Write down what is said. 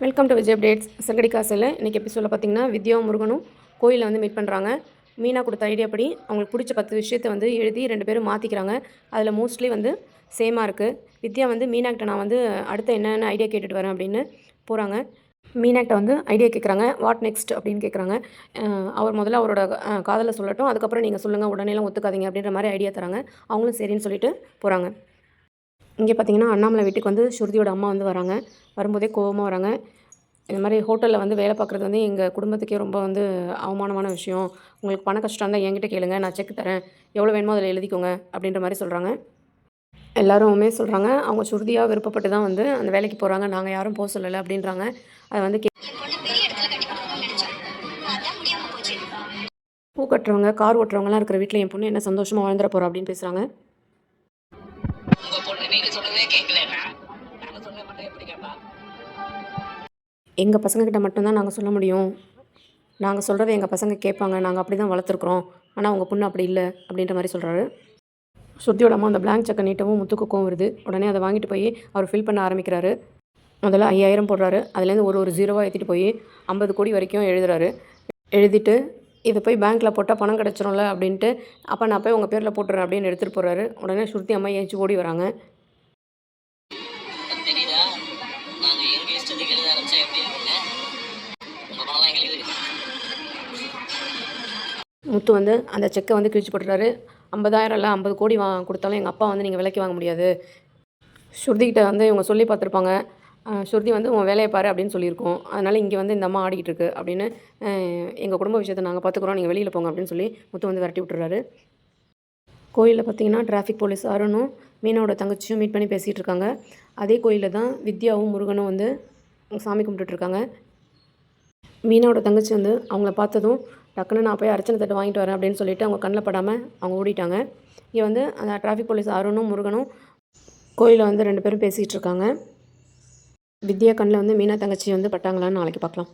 Welcome to Vijay அப்டேட்ஸ். சங்கடி காசில் இன்றைக்கி எபிசோடில் பார்த்தீங்கன்னா வித்யா முருகனும் கோயிலில் வந்து மீட் பண்ணுறாங்க மீனா கொடுத்த ஐடியா படி அவங்களுக்கு பிடிச்ச பத்து விஷயத்தை வந்து எழுதி ரெண்டு பேரும் மாற்றிக்கிறாங்க அதில் மோஸ்ட்லி வந்து சேமாக இருக்குது வித்யா வந்து மீனாக்கிட்ட நான் வந்து அடுத்து என்னென்ன ஐடியா கேட்டுட்டு வரேன் அப்படின்னு போகிறாங்க மீனாக்கிட்ட வந்து ஐடியா கேட்குறாங்க வாட் நெக்ஸ்ட் அப்படின்னு கேட்குறாங்க அவர் முதல்ல அவரோட காதலை சொல்லட்டும். அதுக்கப்புறம் நீங்கள் சொல்லுங்கள் உடனேலாம் ஒத்துக்காதீங்க அப்படின்ற மாதிரி ஐடியா தராங்க. அவங்களும் சரின்னு சொல்லிட்டு போகிறாங்க இங்கே பார்த்தீங்கன்னா அண்ணாமலை வீட்டுக்கு வந்து ஸ்ருதியோட அம்மா வந்து வராங்க. வரும்போதே கோவமாக வராங்க. இந்த மாதிரி ஹோட்டலில் வந்து வேலை பார்க்குறது வந்து எங்கள் குடும்பத்துக்கே ரொம்ப வந்து அவமானமான விஷயம். உங்களுக்கு பண கஷ்டம் தான் என்கிட்ட கேளுங்க நான் செக் தரேன். எவ்வளோ வேணுமோ அதில் எழுதிக்கோங்க அப்படின்ற மாதிரி சொல்கிறாங்க எல்லாருமே சொல்கிறாங்க அவங்க சுருதியாக விருப்பப்பட்டு தான் வந்து அந்த வேலைக்கு போகிறாங்க நாங்கள் யாரும் போக சொல்லலை அப்படின்றாங்க. அதை வந்து கே பூ கட்டுறவங்க கார் ஓட்டுறவங்கலாம் இருக்கிற வீட்டில் என் பொண்ணு என்ன சந்தோஷமாக வாழ்ந்துட போகிறோம் அப்படின்னு பேசுகிறாங்க பொண்ணு நீங்க சொல்றதே கேட்கலன்னா நாங்க சொல்ல மட்டும் எப்படி கேட்பா எங்கள் பசங்கக்கிட்ட மட்டும்தான் நாங்கள் சொல்ல முடியும். நாங்கள் சொல்கிறத எங்கள் பசங்க கேட்பாங்க. நாங்கள் அப்படி தான் வளர்த்துருக்குறோம். ஆனால் உங்கள் பொண்ணு அப்படி இல்லை அப்படின்ற மாதிரி சொல்கிறாரு ஸ்ருதியோட அம்மா அந்த பிளாங்க் செக்கை நீட்டவும் முத்துக்குக்கும் வருது. உடனே அதை வாங்கிட்டு போய் அவர் ஃபில் பண்ண ஆரம்பிக்கிறாரு. முதல்ல ஐயாயிரம் போடுறாரு. அதுலேருந்து ஒரு ஒரு ஜீரோவாக ஏற்றிட்டு போய் ஐம்பது கோடி வரைக்கும் எழுதுறாரு. எழுதிட்டு இதை போய் பேங்க்கில் போட்டால் பணம் கிடச்சிரும்ல அப்படின்ட்டு அப்போ நான் போய் உங்கள் பேரில் போட்டுறேன் அப்படின்னு எடுத்துகிட்டு போகிறாரு உடனே ஸ்ருதி அம்மா ஏஞ்சி ஓடி வராங்க. முத்து வந்து அந்த செக்கை வந்து கிழிச்சு போட்டுறாரு. ஐம்பதாயிரம் இல்லை ஐம்பது கோடி வா கொடுத்தாலும் எங்கள் அப்பா வந்து நீங்கள் விலைக்கு வாங்க முடியாது. ஸ்ருதிகிட்ட வந்து இவங்க சொல்லி பார்த்துருப்பாங்க. ஸ்ருதி வந்து உன் வேலையை பாரு அப்படின்னு சொல்லியிருக்கோம். அதனால் இங்கே வந்து இந்த அம்மா ஆடிக்கிட்டு இருக்கு அப்படின்னு எங்கள் குடும்ப விஷயத்தை நாங்கள் பார்த்துக்குறோம் நீங்கள் வெளியில் போங்க அப்படின்னு சொல்லி முத்து வந்து விரட்டி விட்டுறாரு. கோயிலில் பார்த்தீங்கன்னா டிராஃபிக் போலீஸ் அருணும் மீனோட தங்கச்சியும் மீட் பண்ணி பேசிகிட்டு இருக்காங்க. அதே கோயிலில் தான் வித்யாவும் முருகனும் வந்து சாமி கும்பிட்டுட்ருக்காங்க மீனோட மீனாவோட தங்கச்சி வந்து அவங்கள பார்த்ததும் டக்குன்னு நான் போய் அர்ச்சனை தட்டு வாங்கிட்டு வரேன் அப்படின்னு சொல்லிட்டு அவங்க கண்ணில் படாமல் அவங்க ஓடிட்டாங்க. இங்கே வந்து அந்த டிராஃபிக் போலீஸ் அருணும் முருகனும் கோயிலில் வந்து ரெண்டு பேரும் பேசிகிட்டு இருக்காங்க. வித்யா கண்ணில் வந்து மீனா தங்கச்சி வந்து பட்டாங்களான்னு நாளைக்கு பார்க்கலாம்.